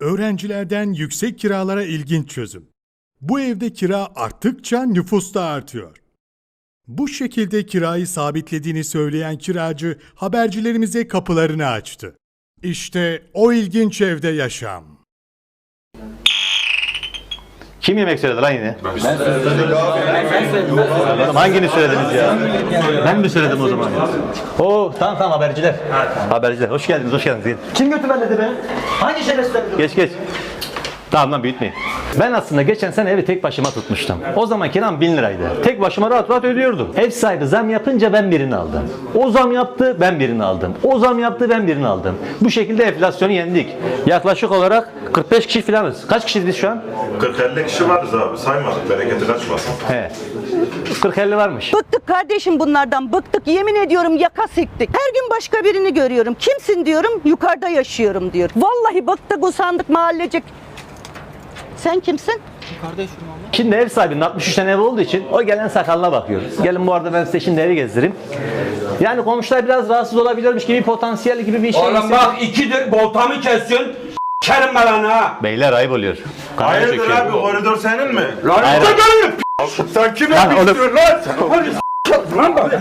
Öğrencilerden yüksek kiralara ilginç çözüm. Bu evde kira arttıkça nüfus da artıyor. Bu şekilde kirayı sabitlediğini söyleyen kiracı habercilerimize kapılarını açtı. İşte o ilginç evde yaşam. Kim yemek söyledi lan yine? Ben söyledim Hangini söylediniz ya? Ben mi söyledim o zaman? Oo tamam tamam haberciler. Haberciler. Hoş geldiniz, hoş geldiniz. Kim götürmedi beni? Hangi şerefsizler? Geç geç. Tamam lan büyütmeyin. Ben aslında geçen sene evi tek başıma tutmuştum. O zaman kiram 1000 liraydı. Tek başıma rahat rahat ödüyordum. Ev sahibi zam yapınca ben birini aldım. O zam yaptı ben birini aldım. O zam yaptı ben birini aldım. Bu şekilde enflasyonu yendik. Yaklaşık olarak 45 kişi falanız. Kaç kişiyiz biz şu an? 40-50 kişi varız abi saymadık bereketi kaçmasın. He. 40-50 varmış. Bıktık kardeşim bunlardan bıktık yemin ediyorum yaka siktik. Her gün başka birini görüyorum. Kimsin diyorum yukarıda yaşıyorum diyor. Vallahi bıktık usandık mahallecik. Sen kimsin? Şimdi ev sahibinin 63 tane ev olduğu için o gelen sakalına bakıyor. Gelin bu arada ben size şimdi evi gezdireyim. Yani komşular biraz rahatsız olabilirmiş gibi potansiyel gibi bir şey. Oğlum hissediyor. bak ikidir boltamı kesiyorsun. Kerim belanı ha. Beyler ayıp oluyor. Kamera Hayırdır çekiyor. abi koridor senin mi? Lan Hayır. Sen kime Lan oğlum. istiyorsun lan? Lan bak.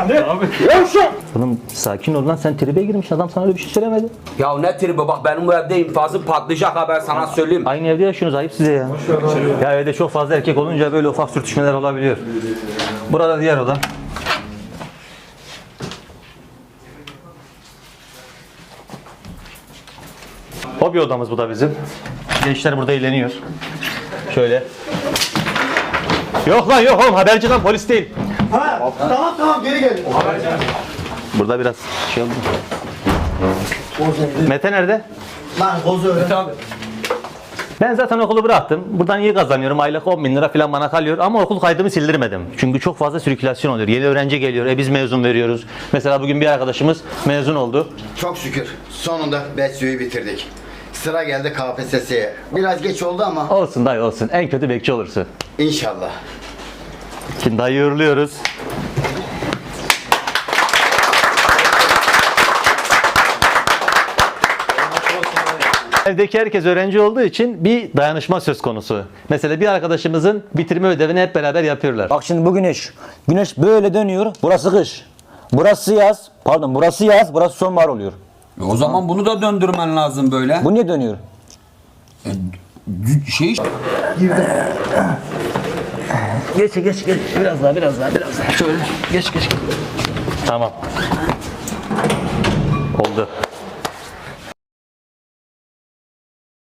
Yavşak. Oğlum sakin ol lan sen tribe girmiş adam sana öyle bir şey söylemedi. Ya ne tribi bak benim bu evde infazım patlayacak ha ben sana söyleyeyim. Aynı evde yaşıyorsunuz ayıp size ya. Ya evde çok fazla erkek olunca böyle ufak sürtüşmeler olabiliyor. Burada diğer oda. Hobi odamız bu da bizim. Gençler burada eğleniyor. Şöyle. Yok lan yok oğlum haberci lan polis değil. Tamam tamam geri gelin. Burada biraz şey oldu. Mete nerede? Lan bozu öyle. Ben zaten okulu bıraktım. Buradan iyi kazanıyorum. Aylık 10 bin lira falan bana kalıyor. Ama okul kaydımı sildirmedim. Çünkü çok fazla sirkülasyon oluyor. Yeni öğrenci geliyor. E biz mezun veriyoruz. Mesela bugün bir arkadaşımız mezun oldu. Çok şükür sonunda BESYO'yu bitirdik. Sıra geldi KPSS'ye. Biraz geç oldu ama Olsun dayı olsun. En kötü bekçi olursun. inşallah. Şimdi dayı uğurluyoruz. Evdeki herkes öğrenci olduğu için bir dayanışma söz konusu. Mesela bir arkadaşımızın bitirme ödevini hep beraber yapıyorlar. Bak şimdi bu güneş. Güneş böyle dönüyor. Burası kış. Burası yaz. Pardon burası yaz. Burası sonbahar oluyor. O zaman bunu da döndürmen lazım böyle. Bu niye dönüyor? Şey Geç geç geç. Biraz daha biraz daha biraz daha. Şöyle geç geç. Tamam. Oldu.